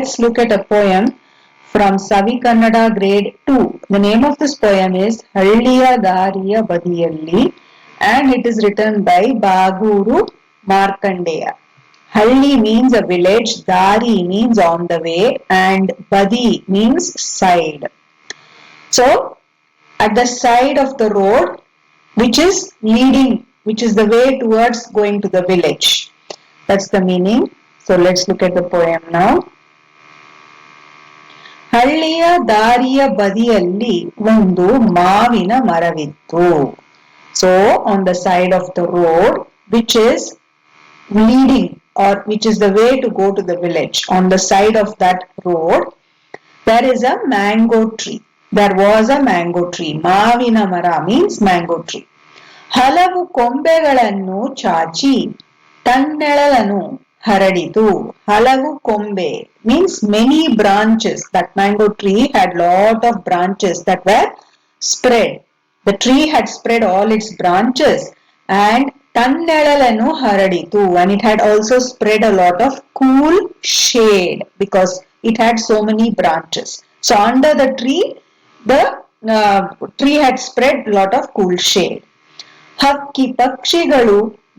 let's look at a poem from Savi Kannada grade 2. The name of this poem is Halliya Dariya Badiyalli and it is written by Baguru Markandeya. Halli means a village, Dari means on the way and Badi means side. So, at the side of the road which is leading, which is the way towards going to the village. That's the meaning. So let's look at the poem now. ಹಳ್ಳಿಯ ದಾರಿಯ ಬದಿಯಲ್ಲಿ ಒಂದು ಮಾವಿನ ಮರವಿತ್ತು so on the side of the road which is leading or which is the way to go to the village on the side of that road there is a mango tree there was a mango tree ಮಾವಿನ ಮರ means mango tree ಹಲವು ಕೊಂಬೆಗಳನ್ನು ಚಾಚಿ ತನ್ನೆಳಲನ್ನು ಹರಡಿತು ಹಲವು ಕೊಂಬೆ means many branches that mango tree had lot of branches that were spread the tree had spread all its branches and ತನ್ನೆಳಲನ್ನು ಹರಡಿತು and it had also spread a lot of cool shade because it had so many branches so under the tree the uh, tree had spread a lot of cool shade ಹಕ್ಕಿ ಪಕ್ಷಿಗಳು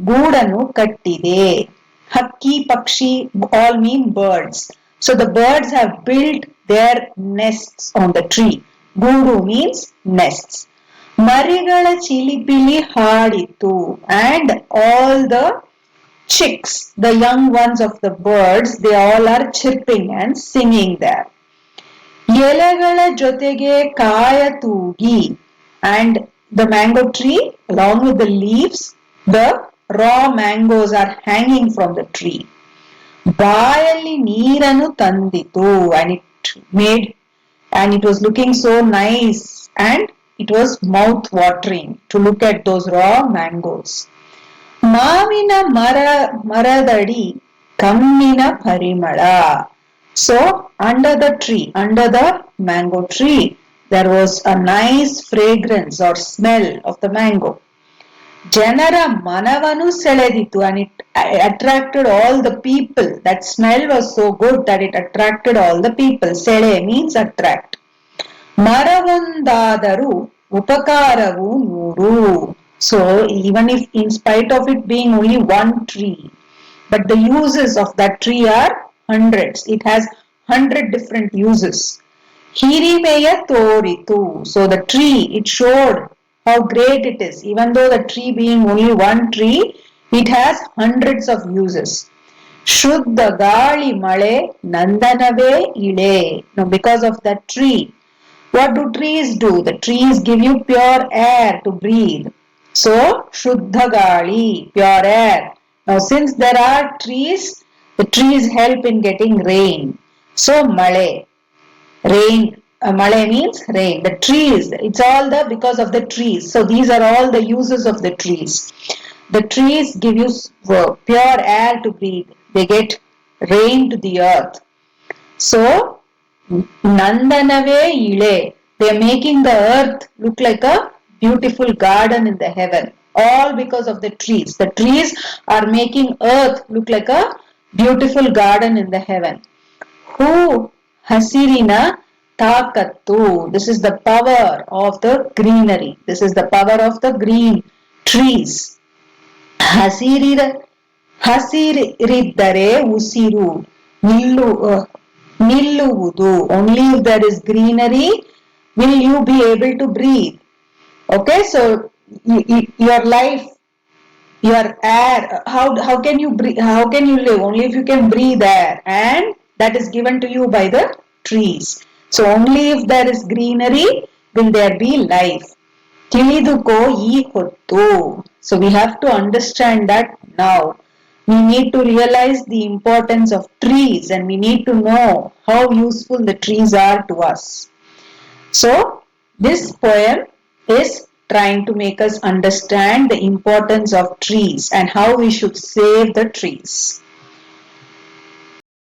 ಗೂಡನ್ನು ಕಟ್ಟಿದೆ ಹಕ್ಕಿ ಪಕ್ಷಿ all mean birds so the birds have built their nests on the tree ಗೂಡು means nests ಮರಿಗಳ ಚಿಲಿಪಿಲಿ ಹಾಡಿತು and all the chicks the young ones of the birds they all are chirping and singing there ಎಲೆಗಳ ಜೊತೆಗೆ ಕಾಯ ತೂಗಿ and the mango tree along with the leaves the raw mangoes are hanging from the tree ಬಾಯಲ್ಲಿ ನೀರನ್ನು ತಂದಿತು and it made and it was looking so nice and it was mouth watering to look at those raw mangoes ಮಾವಿನ ಮರ ಮರದಡಿ ಕಮ್ಮಿನ ಪರಿಮಳ so under the tree under the mango tree there was a nice fragrance or smell of the mango ಜನರ ಮನವನ್ನು ಸೆಳೆದಿತ್ತು and it attracted all the people that smell was so good that it attracted all the people ಸೆಳೆ means attract ಮರವೊಂದಾದರೂ ಉಪಕಾರವು ನೂರು so even if in spite of it being only one tree but the uses of that tree are hundreds it has hundred different uses ಹಿರಿಮೆಯ ತೋರಿತು so the tree it showed how great it is even though the tree being only one tree it has hundreds of uses ಶುದ್ಧ ಗಾಳಿ ಮಳೆ ನಂದನವೇ ಇಳೆ no because of that tree what do trees do the trees give you pure air to breathe so shuddha gali pure air now since there are trees the trees help in getting rain so male rain uh, malay means rain. The trees. It's all the because of the trees. So these are all the uses of the trees. The trees give you pure air to breathe. They get rain to the earth. So nandanave ile. They are making the earth look like a beautiful garden in the heaven. All because of the trees. The trees are making earth look like a beautiful garden in the heaven. Who? Hasirina ತಾಕತ್ತು this is the power of the greenery this is the power of the green trees ಹಸಿರಿರ ಹಸಿರಿದ್ದರೆ ಉಸಿರು ನಿಲ್ಲು ನಿಲ್ಲುವುದು only if there is greenery will you be able to breathe okay so your life your air how how can you breathe how can you live only if you can breathe air and that is given to you by the trees so only if there is greenery will there be life ತಿಳಿದುಕೋ ಈ ಹೊತ್ತು so we have to understand that now we need to realize the importance of trees and we need to know how useful the trees are to us so this poem is trying to make us understand the importance of trees and how we should save the trees